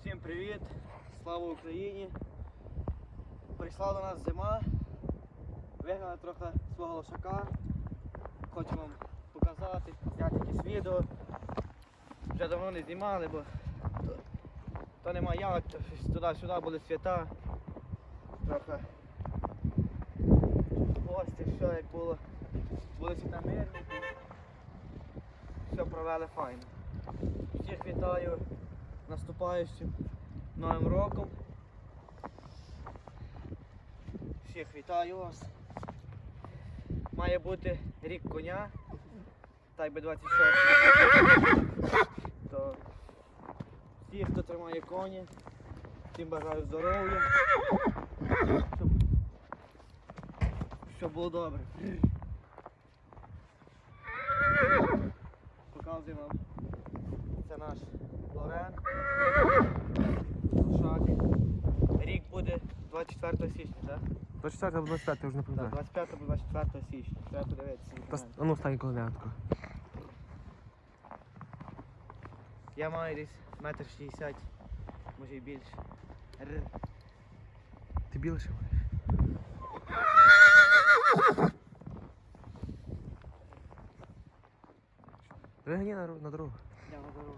Всім привіт! Слава Україні! Прийшла до нас зима. Вигнали трохи свого лошака. Хочу вам показати, зняти якісь відео. Вже давно не знімали, бо то, то нема як, туди-сюди були свята. Трохи гості, що як було. Були свята мирні. Все провели файно. Всіх вітаю наступаючим Новим роком. Всіх вітаю вас. Має бути рік коня. Так би 26. То всі, хто тримає коні, всім бажаю здоров'я. Щоб, було добре. Показую вам. Це наш Лорен. Шаки. Рік буде 24 січня, так? 24 або 25, я вже не Так, пам'ятаю. 25 або 24 січня. Треба подивитися. Та с- А ну стань колонятку. Я маю десь метр 60, може і більше. Р. Ти білий ще маєш? Вигні на, ро- на дорогу. Я на дорогу.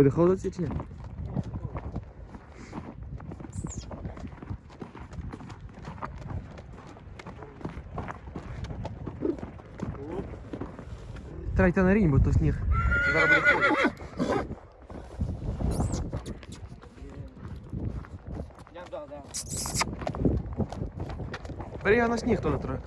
Буде холодно чи ні? Треба йти на рінь, бо то сніг. Зараз буде холодно. Я да, да. Бери я на сніг то трохи.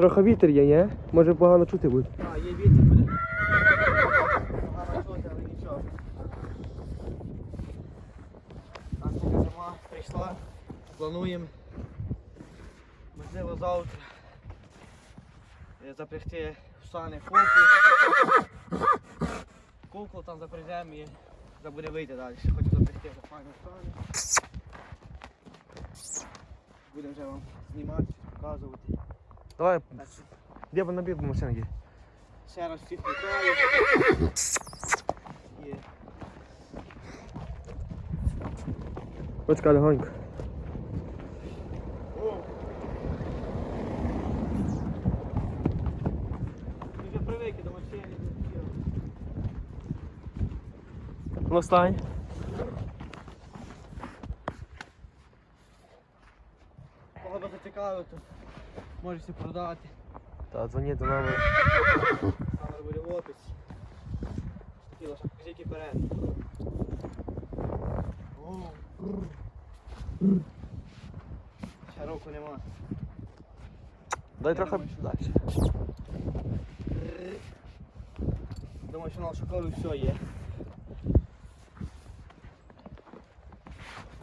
Трохи вітер є, ні? Може погано чути буде. А, є вітер буде. Погано чути, але нічого. Нас така зима прийшла. Плануємо. Можливо, завтра е, запрягти в сани куклу. Куклу там запрягемо і вже буде вийти далі. Хочу запрягти за файну сани. Будемо вже вам знімати, показувати. Давай, що де б набір до машини є? Ще раз всіх вітаю. Почекай легонько. Ти можете продати. Та дзвоніть до номер. Номер буде в описі. Такі лише покажіть вперед. Ще року нема. Дай Я трохи думаю, що- далі. Думаю, що на Лошакові все є.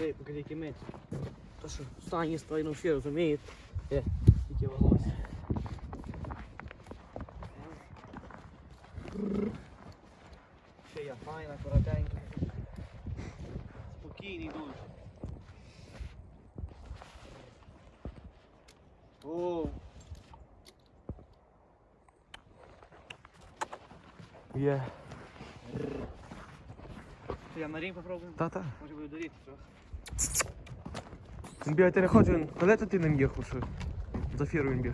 Ей, покажи, який меч. То що, стані стойно всі розуміють. Є, тільки волосся. Ще я файна, коротенька. Спокійний дуже. О, Є. Я на рінг попробую? Та-та. Може буде доріти трохи. Він бігає переходжу, він. Коли ти ним їхав, що? За фіру він біг.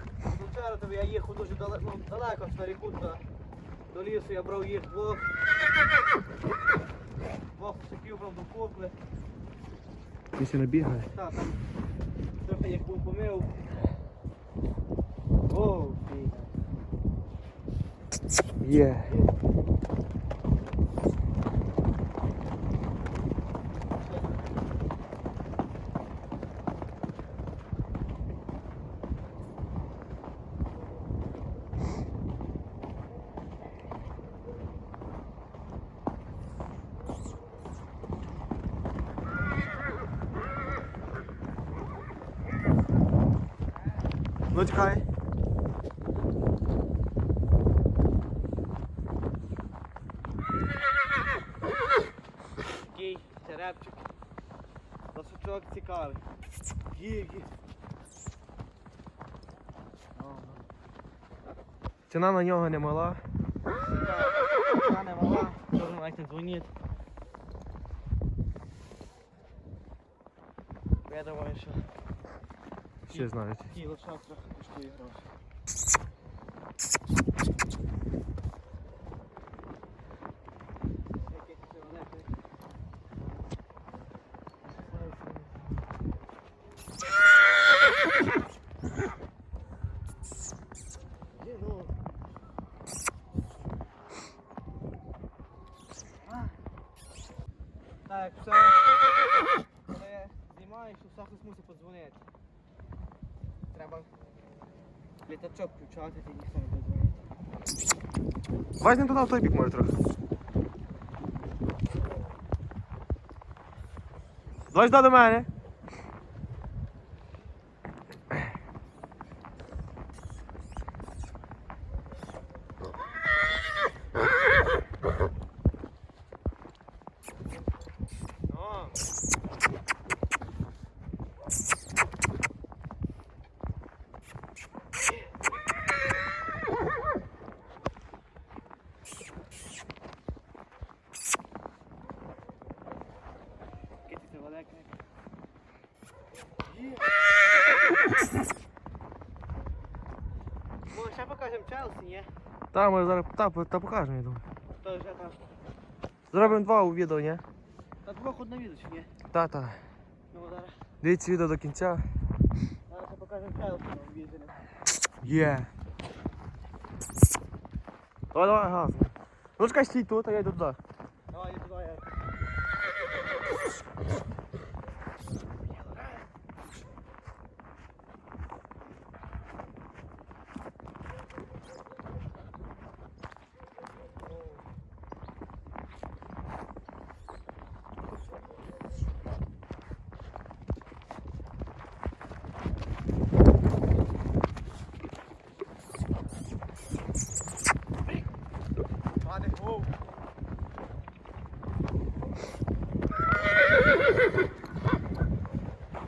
Я їхав дуже далеко, ну, далеко на ріку та до лісу, я брав їх двох. Двох псиків брав до купли. Він ще не бігає. Там трохи їх був помив. О, фіга. Є. Ну чекай. Такий черепчик. Лошачок цікавий. Є. Ціна на нього не мала. Ціна не мала, теж навіть не дзвонить. Я думаю, що Всі знають. такий лошак трохи коштує гроші. Так, все. Коли знімаєш, то все хтось мусить подзвонити. Треба літачок включати, тоді ніхто не буде дзвонити. Давай з ним туди в той бік може трохи. Давай сюди до мене. О. Який це великий. Є. Може, ще покажемо Челсі, ні? Та, ми зараз та, та покажемо, я думаю. То вже там. Зробимо два у відео, ні? Та двох одна відео, чи ні? Та, та. Ну зараз. Дивіться відео до кінця. Зараз ще покажемо Челсі на об'їжджені. Є. Давай, давай, газ. Ну чекай, стій тут, а я йду туди. Давай, я туди, я.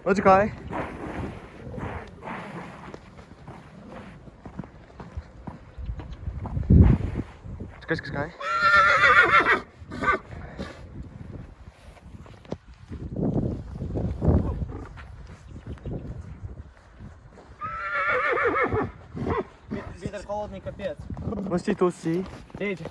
Ну чекай. Чекай, чекай, чекай. Ві- Вітер холодний капець. Ну стій тут, стій. Дивіться.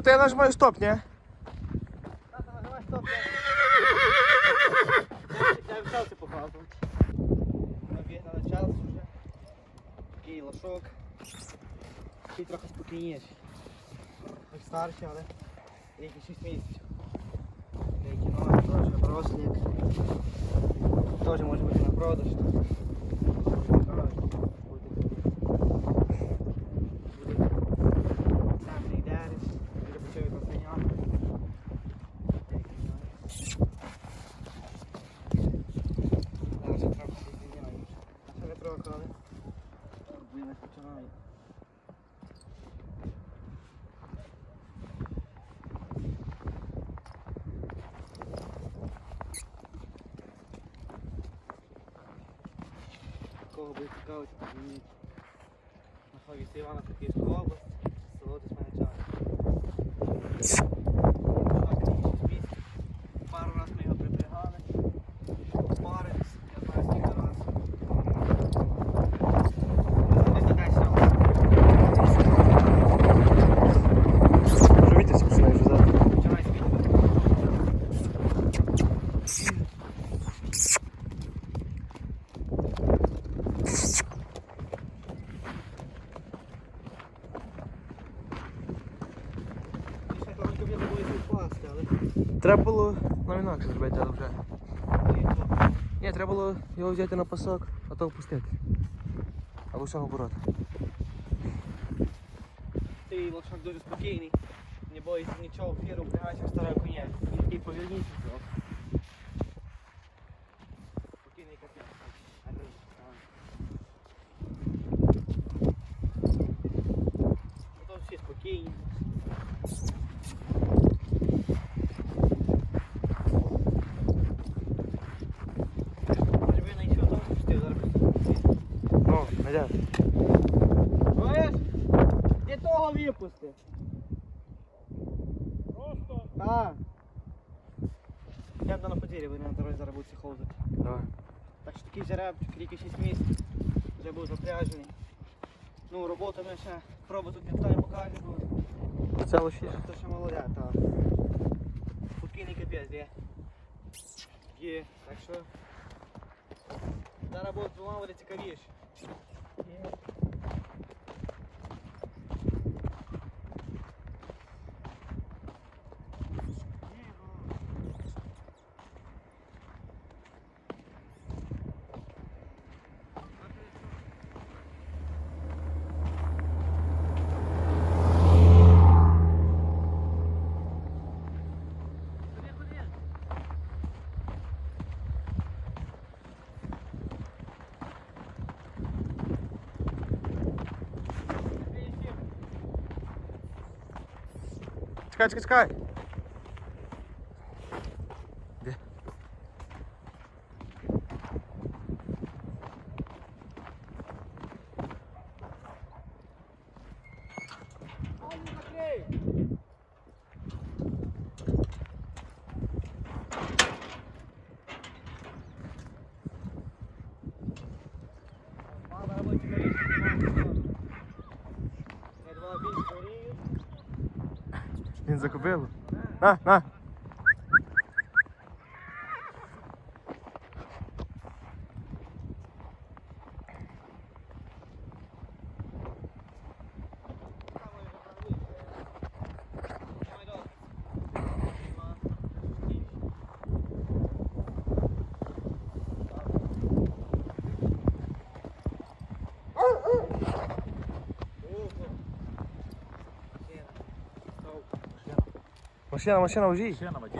Все, то я нажимаю стоп, ні? Тата, нажимай стоп. Я я в Челсі показувати. Набігли на Челсі вже. Такий лошок. Такий трохи спокійніший. Хоч старший, але деякі 6 місяців. Деякі ноги теж рослик. Теж може бути на продаж. Буде цікавити, підмініть. Знаходиться Івано-Франківська область, село Десменичани. Пару раз ми його припрягали. Парились, я знаю скільки раз. Десь до 10 разів. Треба було нам інакше зробити, але вже. Ні, треба було його взяти на пасок, а то впустити. Або все наоборот. Ти лошак дуже спокійний. Не боїться нічого, фіру впрягаєш як старий коня. Він такий повільніший. того випусти. Просто? Так. Йдемо на подвір'я, ви на дорозі зараз будете ходити. Давай. Так що такий жеребчик, ріки 6 місяців, вже був запряжений. Ну, роботу ми ще пробу тут ніхто не покаже, бо Це лише. це ще молодя, так. Спокійний капець, є. Є, так що зараз буде двома буде цікавіше. Є. Чекай, чекай, чекай. Де? Мама робить цікавіше. Я два більш горію. Він закупив. На, на. Машина, машина, ужій. Ще на воді.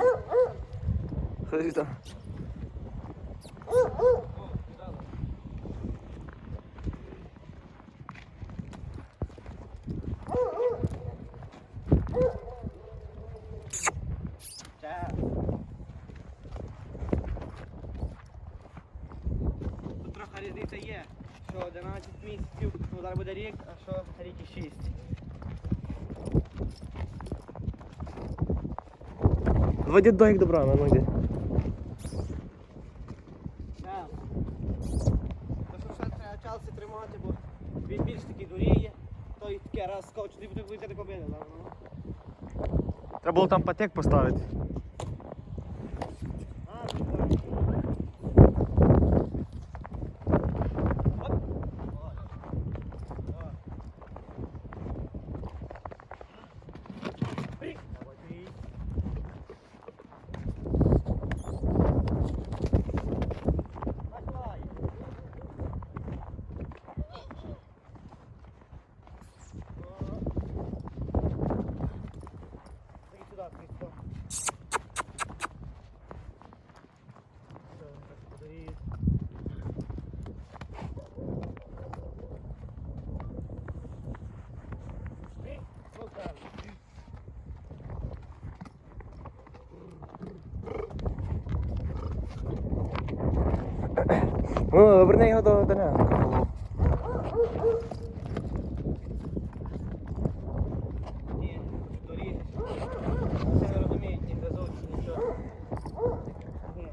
Ходи там. Воді до як добра, ну йди. Чалці тримати, бо він більш такий дуріє, той таке раз скочить, і буде вийти тако бити. Треба було там патек поставити. Ну, оберни його до, нього. Ні, доріг. Це не розуміють, ні гризуть, нічого. Ні.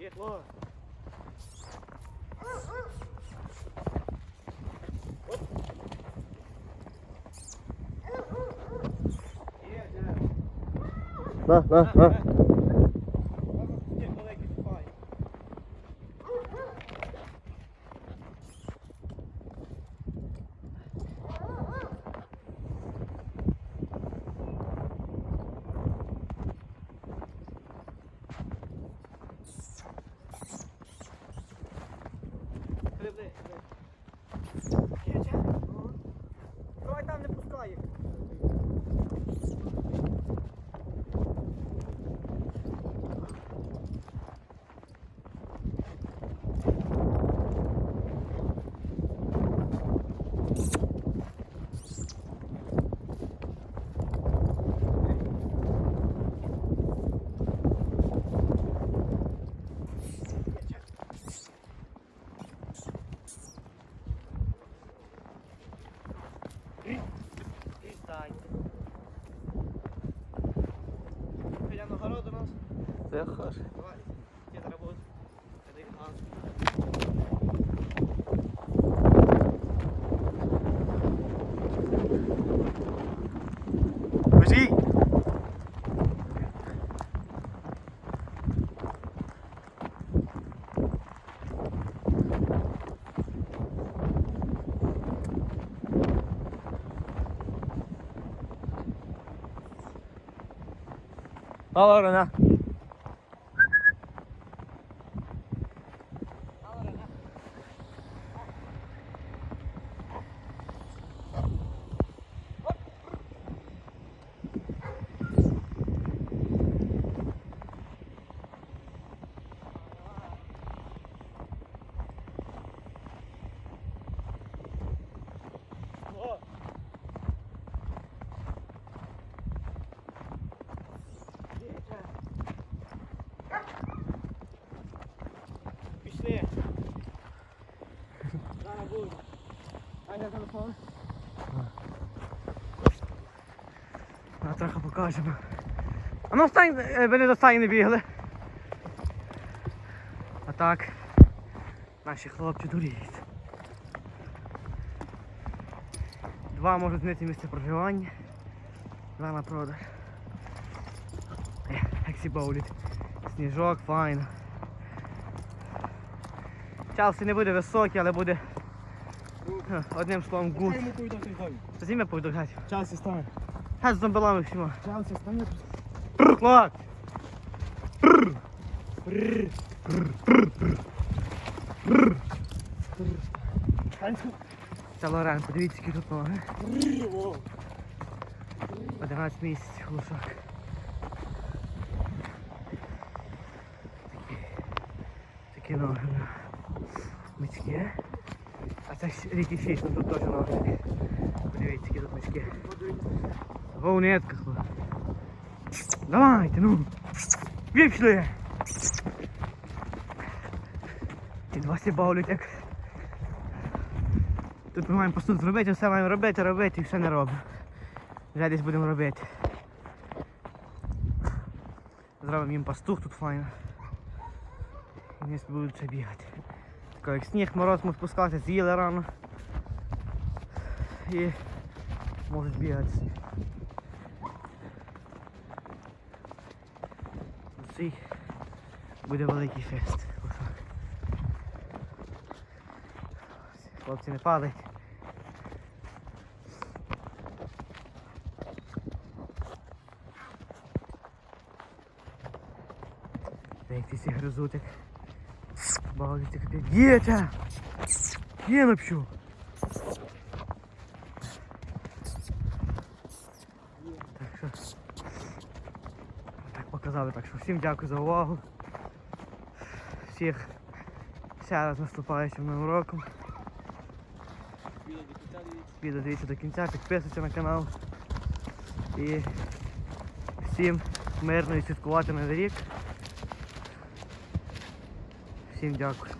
Є, Ло. Оп. Є, є. На, на, на. Three. Al orana. А трохи покажемо. А ну встань, е, ви не до стаї не бігли. А так, наші хлопці дуріють. Два можуть знайти місце проживання, два на продаж. Е, Як всі баулять. Сніжок, файно. Челсі не буде високий, але буде одним словом гуд. зіме повідок гать? Челсі стане. Гать з зомбилами всіма. Челсі стане. Клад! Танську. Це Лорен, подивіться, які тут ноги. 11 місяців глушак. Такі, ноги. Мицькі. Це ріки 6, ну тут ноги. такі. Подивіться, які тут мицькі. Вовнетка, хлоп. Давайте, ну. Віпшли! Ті два сі бавлять як. Тут ми маємо просто зробити, все маємо робити, робити і все не робимо. Вже десь будемо робити. Зробимо їм пастух тут файно. Вони будуть ще бігати. Тако як сніг, мороз може спускався, з'їли рано. І можуть бігати. собі. Цей буде великий фест. Хлопці не падають. Та Як ті всі гризуть, бавляться капець. Дітя! Є напшу! Так що так показали. Так що всім дякую за увагу. Всіх ще раз наступаючим новим роком. Відео дивіться. До кінця, підписуйтесь на канал. І всім мирно і святкувати новий рік. Всім дякую.